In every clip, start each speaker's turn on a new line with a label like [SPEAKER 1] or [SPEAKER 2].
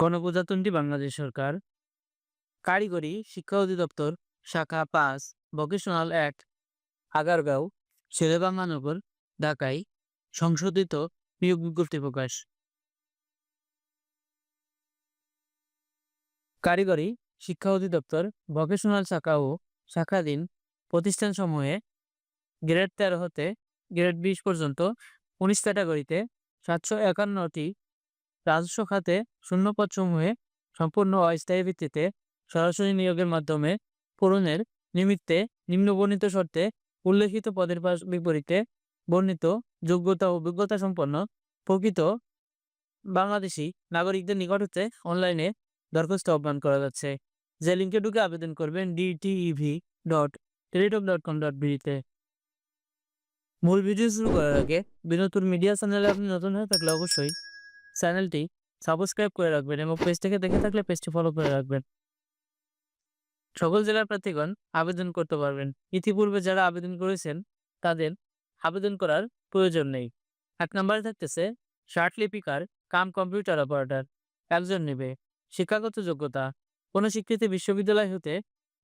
[SPEAKER 1] গণপ্রজাতন্ত্রী বাংলাদেশ সরকার। কারিগরি শিক্ষা অধিদপ্তর, শাখা পাঁচ ভোকেশনাল অ্যাক্ট আগারগাঁও শেরেবাংলানগর ঢাকায় সংশোধিত নিয়োগ বিজ্ঞপ্তি প্রকাশ। কারিগরি শিক্ষা অধিদপ্তর ভোকেশনাল শাখা ও শাখাধীন প্রতিষ্ঠানসমূহে গ্রেড তেরো হতে গ্রেড বিশ পর্যন্ত উনিশ ক্যাটাগরিতে সাতশো একান্নটি রাজস্ব খাতে শূন্যপদসমূহে সম্পূর্ণ অস্থায়ী ভিত্তিতে সরাসরি নিয়োগের মাধ্যমে পূরণের নিমিত্তে নিম্নবর্ণিত শর্তে উল্লেখিত পদের বিপরীতে বর্ণিত যোগ্যতা ও অভিজ্ঞতা সম্পন্ন প্রকৃত বাংলাদেশি নাগরিকদের নিকট হতে অনলাইনে দরখাস্ত আহ্বান করা যাচ্ছে। যে লিঙ্কে ঢুকে আবেদন করবেন DTEV dot Teletalk dot com dot বিডিতে মূল ভিডিও শুরু করার আগে বিনোদন মিডিয়া চ্যানেলে আপনি নতুন হয়ে থাকলে অবশ্যই চ্যানেলটি সাবস্ক্রাইব করে রাখবেন এবং পেজ থেকে দেখে থাকলে পেজটি ফলো করে রাখবেন। সকল জেলার প্রার্থীগণ আবেদন করতে পারবেন। ইতিপূর্বে যারা আবেদন করেছেন, তাদের আবেদন করার প্রয়োজন নেই। এক নম্বরে থাকতেছে শার্ট লিপিকার কাম কম্পিউটার অপারেটর। একজন নেবে। শিক্ষাগত যোগ্যতা। কোনো স্বীকৃতি বিশ্ববিদ্যালয় হতে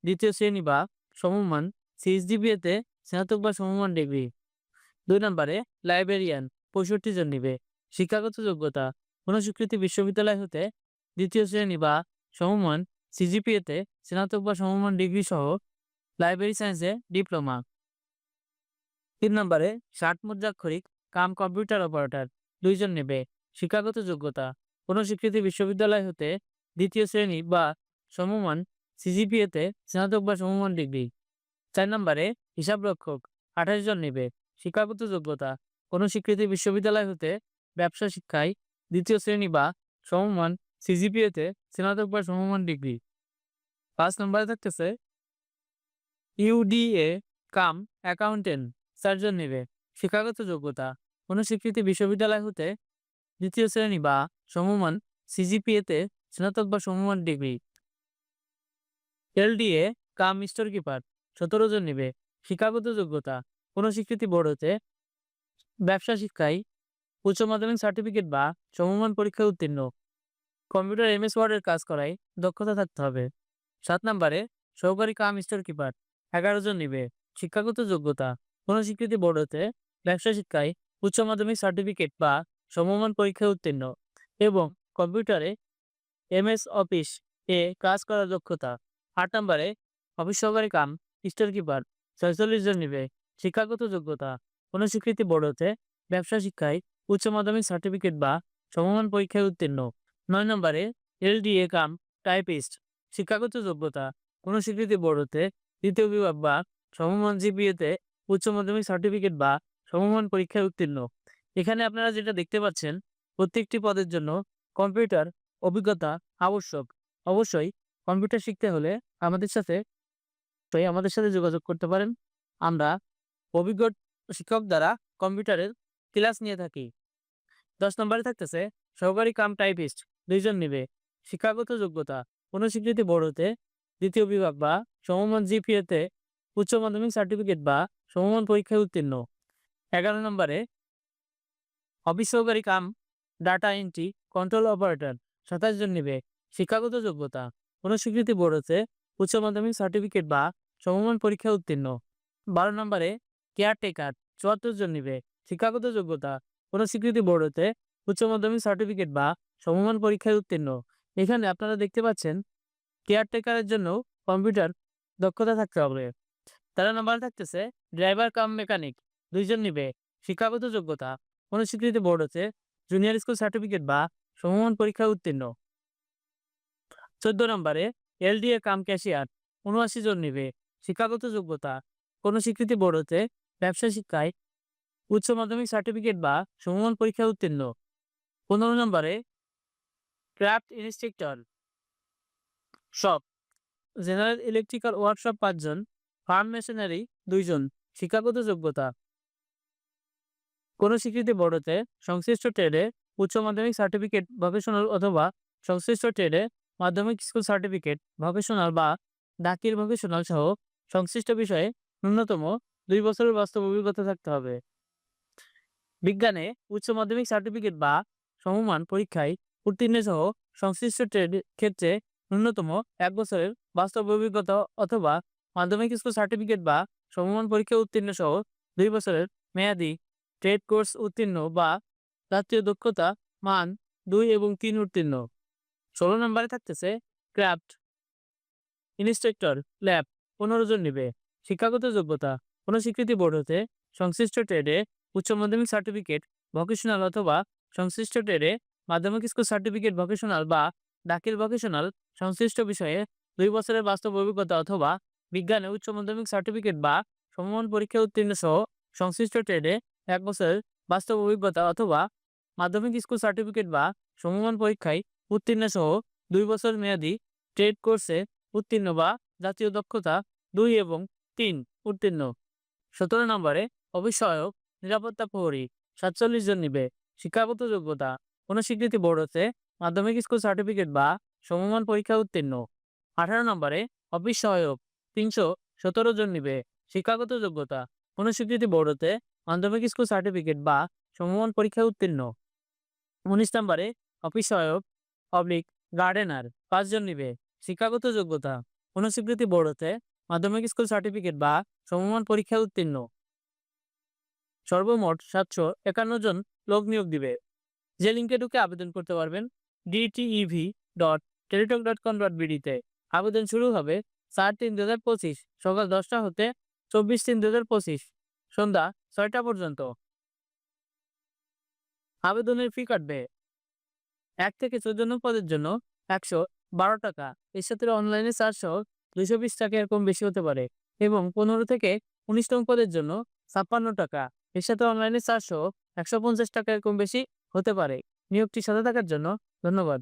[SPEAKER 1] দ্বিতীয় শ্রেণি বা সমমান সিএসডিবিএতে স্নাতক বা সমমান ডিগ্রি। দুই নম্বরে লাইব্রেরিয়ান, পঁয়ষট্টি জন নিবে। শিক্ষাগত যোগ্যতা। কোনো স্বীকৃতি বিশ্ববিদ্যালয় হতে দ্বিতীয় শ্রেণি বা সমমান সিজিপিএতে স্নাতক বা সমমান ডিগ্রি সহ লাইব্রেরি সায়েন্সে ডিপ্লোমা। তিন নম্বরে, ষাট মুদ্রাক্ষরিক কাম কম্পিউটার অপারেটর। দুইজন নেবে। শিক্ষাগত যোগ্যতা। কোনো স্বীকৃতি বিশ্ববিদ্যালয় হতে দ্বিতীয় শ্রেণি বা সমমান সিজিপিএতে স্নাতক বা সমমান ডিগ্রি। চার নম্বরে হিসাবরক্ষক আঠাশ জন নেবে। শিক্ষাগত যোগ্যতা। কোনো স্বীকৃতি বিশ্ববিদ্যালয় হতে ব্যবসা শিক্ষায় দ্বিতীয় শ্রেণি বা সমমান সিজিপিএতে স্নাতক বা সমমান ডিগ্রি। পাঁচ নম্বরে থাকতেছে ইউডিএ কাম অ্যাকাউন্টেন্ট চারজন নেবে, শিক্ষাগত যোগ্যতা, কোনো স্বীকৃতি বিশ্ববিদ্যালয় হতে দ্বিতীয় শ্রেণি বা সমমান সিজিপিএতে স্নাতক বা সমমান degree. LDA cum store keeper, সতেরো জন নেবে, শিক্ষাগত যোগ্যতা, কোনো স্বীকৃতি বোর্ড হতে ব্যবসা শিক্ষায় উচ্চ মাধ্যমিক সার্টিফিকেট বা সমমান পরীক্ষায় উত্তীর্ণ। কম্পিউটার এমএস ওয়ার্ডের কাজ করায় দক্ষতা থাকতে হবে। সাত নম্বরে, সহকারী কাম স্টোর কিপার, এগারো জন নিবে। শিক্ষাগত যোগ্যতা, কোনো স্বীকৃতি বোর্ড হতে ব্যবসা শিক্ষায় উচ্চ মাধ্যমিক সার্টিফিকেট বা সমমান পরীক্ষায় উত্তীর্ণ এবং কম্পিউটারে এমএস অফিস এ কাজ করার দক্ষতা। আট নম্বরে, অফিস সহকারী কাম স্টোর কিপার, ছয়চল্লিশ জন নিবে। শিক্ষাগত যোগ্যতা, কোনো স্বীকৃতি বোর্ড হতে ব্যবসা শিক্ষায় উচ্চ মাধ্যমিক সার্টিফিকেট বা সমমান পরীক্ষায় উত্তীর্ণ। নয় নম্বরে, এলডিএ কাম, টাইপিস্ট, শিক্ষাগত যোগ্যতা কোনো স্বীকৃতি বোর্ড হতে দ্বিতীয় বিভাগ বা সমমান জিপিএতে উচ্চ মাধ্যমিক সার্টিফিকেট বা সমমান পরীক্ষায় উত্তীর্ণ। এখানে আপনারা যেটা দেখতে পাচ্ছেন, প্রত্যেকটি পদের জন্য কম্পিউটার অভিজ্ঞতা আবশ্যক। অবশ্যই কম্পিউটার শিখতে হলে আমাদের সাথে আমাদের সাথে যোগাযোগ করতে পারেন। আমরা অভিজ্ঞ শিক্ষক দ্বারা কম্পিউটারের ক্লাস নিয়ে থাকি। দশ নম্বরে থাকতেছে, সহকারী কাম টাইপিস্ট, দুইজন নিবে। শিক্ষাগত যোগ্যতা, কোনো স্বীকৃতি বোর্ড দ্বিতীয় বিভাগ বা সমমান জিপিএতে, উচ্চ মাধ্যমিক সার্টিফিকেট বা সমমান পরীক্ষায় উত্তীর্ণ। এগারো নম্বরে, অফিস সহকারী cum, data entry, control operator, সাতাশ জন নিবে। শিক্ষাগত যোগ্যতা, কোনো স্বীকৃতি বোর্ড উচ্চ মাধ্যমিক সার্টিফিকেট বা সমমান পরীক্ষায় উত্তীর্ণ। বারো নম্বরে, কেয়ারটেকার, চুয়াত্তর জন নিবে। শিক্ষাগত যোগ্যতা কোনো স্বীকৃতি বোর্ড হতে উচ্চ মাধ্যমিক সার্টিফিকেট বা সমমান পরীক্ষায় উত্তীর্ণ। এখানে আপনারা দেখতে পাচ্ছেন কেয়ারটেকারের জন্য কম্পিউটার দক্ষতা থাকতে হবে। তেরো নম্বরে থাকতেছে ড্রাইভার কাম মেকানিক দুইজন নিবে। শিক্ষাগত যোগ্যতা, কোনো স্বীকৃতি বোর্ড হতে জুনিয়র স্কুল সার্টিফিকেট বা সমমান পরীক্ষায় উত্তীর্ণ। চোদ্দ নম্বরে এলডিএ কাম ক্যাশিয়ার উনআশি জন নিবে। শিক্ষাগত যোগ্যতা, কোনো স্বীকৃতি বোর্ড হতে ব্যবসা শিক্ষায় উচ্চ মাধ্যমিক সার্টিফিকেট বা সমমান পরীক্ষায় উত্তীর্ণ। পনেরো নম্বরে craft instructor shop general electrical workshop পাঁচজন ফার্ম মেশিনারি দুইজন, শিক্ষাগত যোগ্যতা। কোনো স্বীকৃতি বড়তে সংশ্লিষ্ট ট্রেডে উচ্চ মাধ্যমিক সার্টিফিকেট ভোকেশনাল অথবা সংশ্লিষ্ট ট্রেডে মাধ্যমিক স্কুল সার্টিফিকেট ভোকেশনাল বা ডাকির ভোকেশনাল সহ সংশ্লিষ্ট বিষয়ে ন্যূনতম দুই বছরের বাস্তব অভিজ্ঞতা থাকতে হবে। বিজ্ঞানে উচ্চ মাধ্যমিক সার্টিফিকেট বা সমমান পরীক্ষায় উত্তীর্ণ সহ সংশ্লিষ্ট ট্রেড ক্ষেত্রে ন্যূনতম এক বছরের বাস্তব অভিজ্ঞতা অথবা মাধ্যমিক স্কুল সার্টিফিকেট বা সমমান পরীক্ষা উত্তীর্ণ সহ দুই বছরের মেয়াদি ট্রেড কোর্স উত্তীর্ণ বা জাতীয় দক্ষতা মান দুই এবং তিন উত্তীর্ণ। ষোলো নম্বরে থাকতেছে ক্রাফট ইনস্ট্রাক্টর ল্যাব পনেরো জন নিবে। শিক্ষাগত যোগ্যতা, কোনো স্বীকৃতি বোর্ড হতে সংশ্লিষ্ট ট্রেডে উচ্চ মাধ্যমিক সার্টিফিকেট ভকেশনাল অথবা সংশ্লিষ্ট ট্রেডে মাধ্যমিক স্কুল সার্টিফিকেট ভকেশনাল বা দাখিল ভোকেশনাল সংশ্লিষ্ট বিষয়ে দুই বছরের বাস্তব অভিজ্ঞতা অথবা বিজ্ঞানে উচ্চ মাধ্যমিক সার্টিফিকেট বা সমমান পরীক্ষা উত্তীর্ণ সহ সংশ্লিষ্ট ট্রেডে এক বছরের বাস্তব অভিজ্ঞতা অথবা মাধ্যমিক স্কুল সার্টিফিকেট বা সমমান পরীক্ষায় উত্তীর্ণ সহ দুই বছর মেয়াদি ট্রেড কোর্সে উত্তীর্ণ বা জাতীয় দক্ষতা দুই এবং তিন উত্তীর্ণ। সতেরো নম্বরে অবিষয়ক নিরাপত্তা প্রহরী, সাতচল্লিশ জন নিবে। শিক্ষাগত যোগ্যতা, কোনো স্বীকৃতি বোর্ড হতে মাধ্যমিক স্কুল সার্টিফিকেট বা সমমান পরীক্ষা উত্তীর্ণ। আঠারো নম্বরে অফিস সহায়ক, তিনশো সতেরো জন নিবে। শিক্ষাগত যোগ্যতা, কোনো স্বীকৃতি বোর্ড হতে মাধ্যমিক স্কুল সার্টিফিকেট বা সমমান পরীক্ষা উত্তীর্ণ। উনিশ নম্বরে অফিস সহায়ক, পাবলিক গার্ডেনার পাঁচজন নিবে। শিক্ষাগত যোগ্যতা, কোনো স্বীকৃতি বোর্ড হতে মাধ্যমিক স্কুল সার্টিফিকেট বা সমমান পরীক্ষা উত্তীর্ণ। সর্বমোট সাতশো একান্ন জন লোক নিয়োগ দিবে। যে লিঙ্কে ঢুকে আবেদন করতে পারবেন DTEV dot Teletalk dot com dot বিডিতে আবেদন শুরু হবে চার তিন দু হাজার পঁচিশ, সকাল দশটা হতে চব্বিশ তিন দু হাজার পঁচিশ, সন্ধ্যা ছয়টা পর্যন্ত। আবেদনের ফি কাটবে এক থেকে চোদ্দ পদের জন্য একশো বারো টাকা। এর সাথে অনলাইনে চারশো দুইশো বিশ টাকা এরকম বেশি হতে পারে এবং পনেরো থেকে উনিশ পদের জন্য ছাপ্পান্ন টাকা। এর সাথে অনলাইনে চারশো, একশো পঞ্চাশ টাকা কম বেশি হতে পারে। নিয়োগটি সাথে থাকার জন্য ধন্যবাদ।